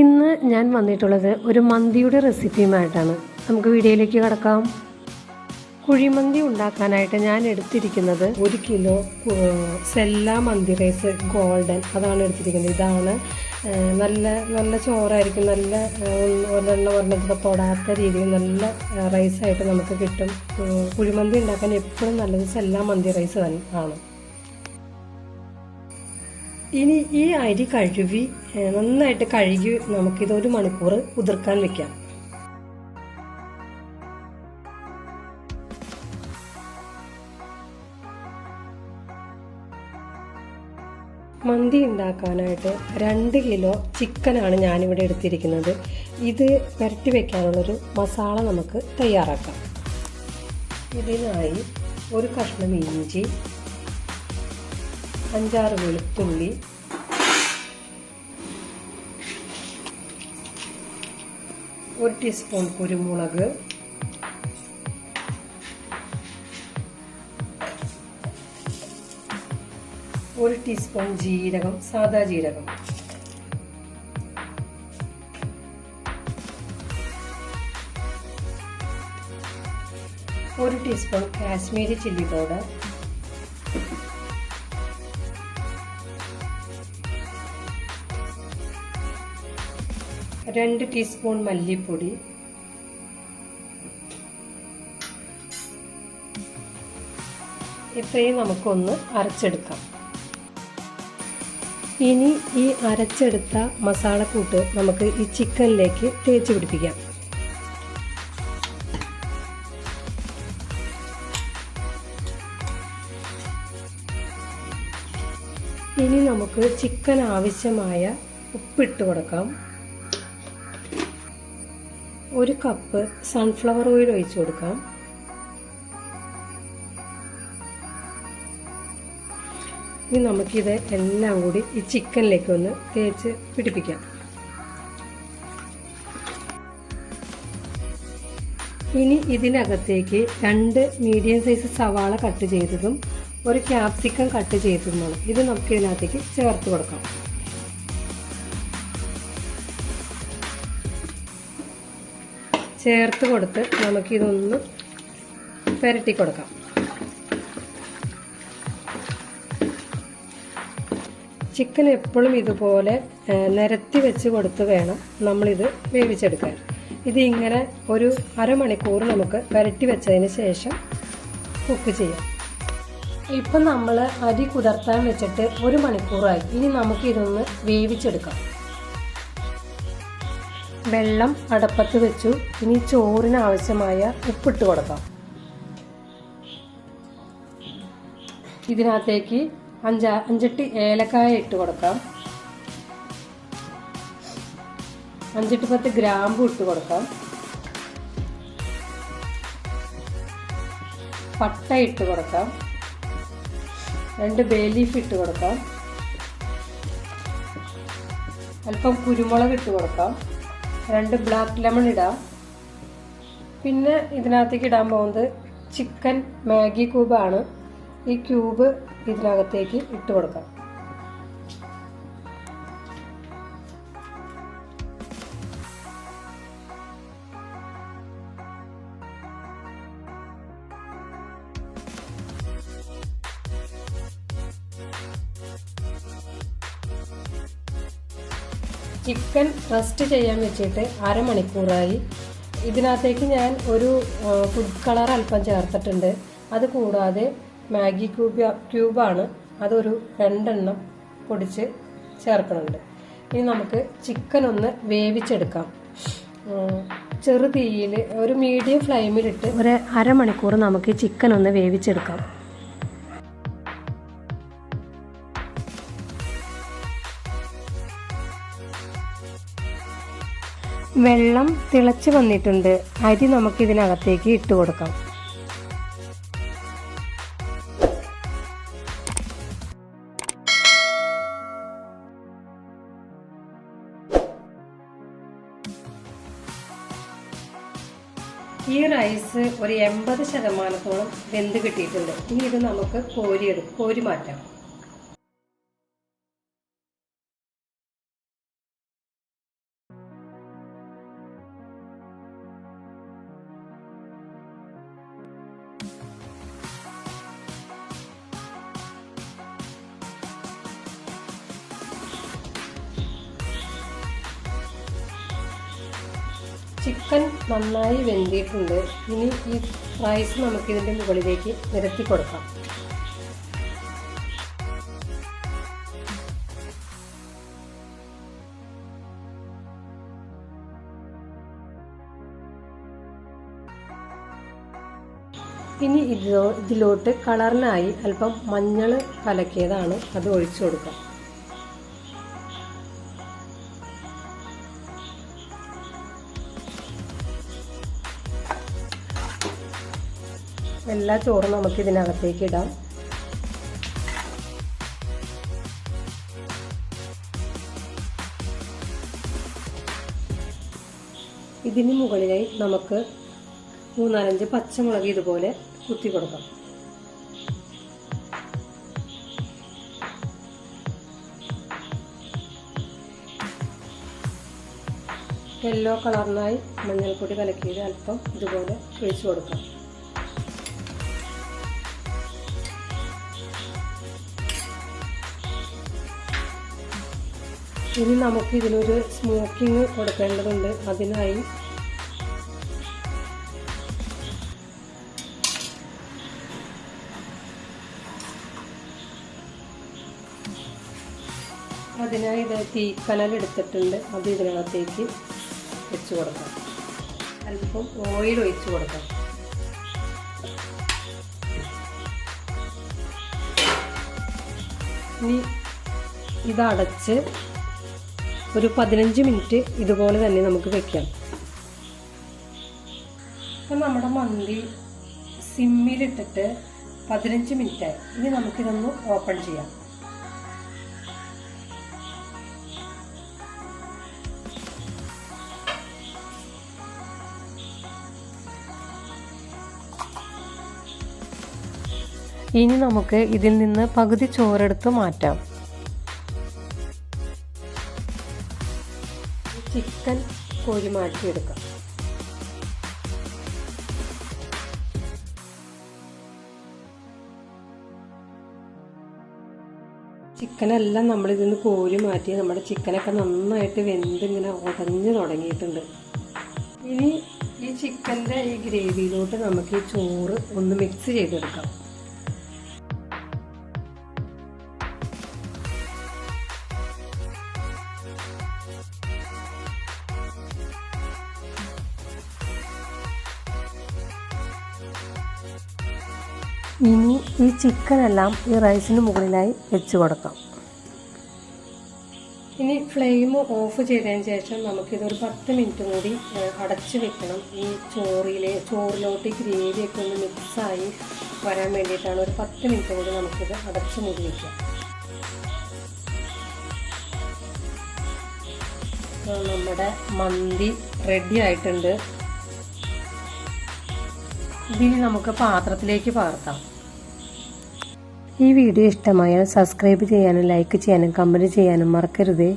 ഇന്ന് ഞാൻ വന്നിട്ടുള്ളത് ഒരു മന്തിയുടെ റെസിപ്പിയുമായിട്ടാണ്. നമുക്ക് വീഡിയോയിലേക്ക് കടക്കാം. കുഴിമന്തി ഉണ്ടാക്കാനായിട്ട് ഞാൻ എടുത്തിരിക്കുന്നത് ഒരു കിലോ സെല്ല മന്തി റൈസ് ഗോൾഡൻ അതാണ് എടുത്തിരിക്കുന്നത്. ഇതാണ് നല്ല നല്ല ചോറായിരിക്കും നല്ല നല്ല ഒരെണ്ണത്തിൽ തൊടാത്ത രീതിയിൽ നല്ല റൈസായിട്ട് നമുക്ക് കിട്ടും. കുഴിമന്തി ഉണ്ടാക്കാൻ എപ്പോഴും നല്ലത് സെല്ല മന്തി റൈസ് തന്നെ ആണ്. ഇനി ഈ അരി കഴുകി നന്നായിട്ട് കഴുകി നമുക്കിത് ഒരു മണിക്കൂർ കുതിർക്കാൻ വെക്കാം. മന്തി ഉണ്ടാക്കാനായിട്ട് രണ്ട് കിലോ ചിക്കനാണ് ഞാനിവിടെ എടുത്തിരിക്കുന്നത്. ഇത് പുരട്ടി വെക്കാനുള്ളൊരു മസാല നമുക്ക് തയ്യാറാക്കാം. ഇതിനായി ഒരു കഷ്ണം ഇഞ്ചി അഞ്ചാറ് വെളുത്തുള്ളി. ഒരു ടീസ്പൂൺ കുരുമുളക്. ഒരു ടീസ്പൂൺ ജീരകം സാദാ ജീരകം. ഒരു ടീസ്പൂൺ കാശ്മീരി ചില്ലി പൗഡർ. രണ്ട് ടീസ്പൂൺ മല്ലിപ്പൊടി. ഇത്രയും നമുക്കൊന്ന് അരച്ചെടുക്കാം. ഇനി ഈ അരച്ചെടുത്ത മസാലക്കൂട്ട് നമുക്ക് ഈ ചിക്കനിലേക്ക് തേച്ച് പിടിപ്പിക്കാം. ഇനി നമുക്ക് ചിക്കൻ ആവശ്യമായ ഉപ്പിട്ട് കൊടുക്കാം. ഒരു കപ്പ് സൺഫ്ലവർ ഓയിൽ ഒഴിച്ചു കൊടുക്കാം. ഇനി നമുക്കിത് എല്ലാം കൂടി ഈ ചിക്കനിലേക്ക് ഒന്ന് തേച്ച് പിടിപ്പിക്കാം. ഇനി ഇതിനകത്തേക്ക് രണ്ട് മീഡിയം സൈസ് സവാള കട്ട് ചെയ്തതും ഒരു ക്യാപ്സിക്കം കട്ട് ചെയ്തതുമാണ്. ഇത് നമുക്ക് ഇതിനകത്തേക്ക് ചേർത്ത് കൊടുക്കാം. ചേർത്ത് കൊടുത്ത് നമുക്കിതൊന്ന് പുരട്ടി കൊടുക്കാം. ചിക്കൻ എപ്പോഴും ഇതുപോലെ നിരത്തി വെച്ച് കൊടുത്ത് വേണം നമ്മളിത് വേവിച്ചെടുക്കാൻ. ഇത് ഇങ്ങനെ ഒരു അരമണിക്കൂർ നമുക്ക് പുരട്ടി വെച്ചതിന് ശേഷം കുക്ക് ചെയ്യാം. ഇപ്പം നമ്മൾ അരി കുതിർത്താൻ വെച്ചിട്ട് ഒരു മണിക്കൂറായി. ഇനി നമുക്കിതൊന്ന് വേവിച്ചെടുക്കാം. വെള്ളം അടപ്പത്ത് വെച്ചു. ഇനി ചോറിന് ആവശ്യമായ ഉപ്പിട്ട് കൊടുക്കാം. ഇതിനകത്തേക്ക് അഞ്ച അഞ്ചെട്ട് ഏലക്കായ ഇട്ട് കൊടുക്കാം. അഞ്ചെട്ട് പത്ത് ഗ്രാമ്പു ഇട്ട് കൊടുക്കാം. പട്ട ഇട്ട് കൊടുക്കാം. രണ്ട് ബേ ലീഫ് ഇട്ട് കൊടുക്കാം. അല്പം കുരുമുളക് ഇട്ട് കൊടുക്കാം. രണ്ട് ബ്ലാക്ക് ലെമൺ ഇടാം. പിന്നെ ഇതിനകത്തേക്ക് ഇടാൻ പോകുന്നത് ചിക്കൻ മാഗി ക്യൂബാണ് ഈ ക്യൂബ് ഇതിനകത്തേക്ക് ഇട്ട് കൊടുക്കാം. ചിക്കൻ റസ്റ്റ് ചെയ്യാൻ വെച്ചിട്ട് അരമണിക്കൂറായി. ഇതിനകത്തേക്ക് ഞാൻ ഒരു ഫുഡ് കളർ അല്പം ചേർത്തിട്ടുണ്ട്. അത് കൂടാതെ മാഗി ക്യൂബ് ക്യൂബാണ്. അതൊരു രണ്ടെണ്ണം പൊടിച്ച് ചേർക്കുന്നുണ്ട് ഇനി നമുക്ക് ചിക്കൻ ഒന്ന് വേവിച്ചെടുക്കാം. ചെറു തീയിൽ ഒരു മീഡിയം ഫ്ലെയിമിലിട്ട് ഒരു അരമണിക്കൂർ നമുക്ക് ചിക്കൻ ഒന്ന് വേവിച്ചെടുക്കാം. വെള്ളം തിളച്ച് വന്നിട്ടുണ്ട്. അരി നമുക്ക് ഇതിനകത്തേക്ക് ഇട്ട് കൊടുക്കാം. ഈ റൈസ് ഒരു എൺപത് ശതമാനത്തോളം വെന്ത് കിട്ടിയിട്ടുണ്ട്. ഇനി ഇത് നമുക്ക് കോരിയെടുക്കും കോരി മാറ്റാം. ചിക്കൻ നന്നായി വെന്തിയിട്ടുണ്ട് ഇനി ഈ റൈസ് നമുക്ക് ഇതിന്റെ മുകളിലേക്ക് നിരത്തി കൊടുക്കാം. ഇനി ഇതിലോ ഇതിലോട്ട് കളറിനായി അല്പം മഞ്ഞൾ കലക്കിയതാണ് അത് ഒഴിച്ചു കൊടുക്കാം. എല്ലാ ചോറും നമുക്ക് ഇതിനകത്തേക്ക് ഇടാം. ഇതിന് മുകളിലായി നമുക്ക് മൂന്നാലഞ്ച് പച്ചമുളക് ഇതുപോലെ കുത്തി കൊടുക്കാം. യെല്ലോ കളറിനായി മഞ്ഞൾപ്പൊടി കലക്കിയത് അല്പം ഇതുപോലെ ഒഴിച്ചു കൊടുക്കാം. ഇനി നമുക്ക് ഇതിനൊരു സ്മോക്കിങ് കൊടുക്കേണ്ടതുണ്ട്. അതിനായി. അതിനായി ഇത് തീക്കനൽ എടുത്തിട്ടുണ്ട് അത് ഇതിനകത്തേക്ക് വെച്ച് കൊടുക്കാം. അല്പം ഓയിൽ ഒഴിച്ച് കൊടുക്കാം. ഇനി ഇതടച്ച് ഒരു പതിനഞ്ച് മിനിറ്റ് ഇതുപോലെ തന്നെ നമുക്ക് വെക്കാം. അപ്പം നമ്മുടെ മന്തി സിമ്മിലിട്ടിട്ട് പതിനഞ്ച് മിനിറ്റായി. ഇനി നമുക്കിതൊന്ന് ഓപ്പൺ ചെയ്യാം. ഇനി നമുക്ക് ഇതിൽ നിന്ന് പകുതി ചോറെടുത്ത് മാറ്റാം. ചിക്കൻ കോഴി മാറ്റിയെടുക്കാം. ചിക്കനെല്ലാം നമ്മൾ ഇതിന്ന് കോരി മാറ്റി നമ്മുടെ ചിക്കനൊക്കെ നന്നായിട്ട് വെന്ത് ഇങ്ങനെ ഉടഞ്ഞു തുടങ്ങിയിട്ടുണ്ട്. ഇനി ഈ ചിക്കന്റെ ഈ ഗ്രേവിയിലോട്ട് നമുക്ക് ഈ ചോറ് ഒന്ന് മിക്സ് ചെയ്തെടുക്കാം. ഇനി ഈ ചിക്കൻ എല്ലാം ഈ റൈസിന് മുകളിലായി വെച്ച് കൊടുക്കാം. ഇനി ഫ്ലെയിം ഓഫ് ചെയ്തതിന് ശേഷം നമുക്കിതൊരു പത്ത് മിനിറ്റ് കൂടി അടച്ചു വെക്കണം. ഈ ചോറിലെ ചോറിലോട്ട് ഗ്രേവിയൊക്കെ ഒന്ന് മിക്സായി വരാൻ വേണ്ടിയിട്ടാണ് ഒരു പത്ത് മിനിറ്റ് കൂടി നമുക്കിത് അടച്ച് മുടി വെക്കാം നമ്മുടെ മന്തി റെഡി ആയിട്ടുണ്ട്. ഇതിന് നമുക്ക് പാത്രത്തിലേക്ക് പകർത്താം. ഈ വീഡിയോ ഇഷ്ടമായാൽ സബ്സ്ക്രൈബ് ചെയ്യാനും ലൈക്ക് ചെയ്യാനും കമന്റ് ചെയ്യാനും മറക്കരുതേ.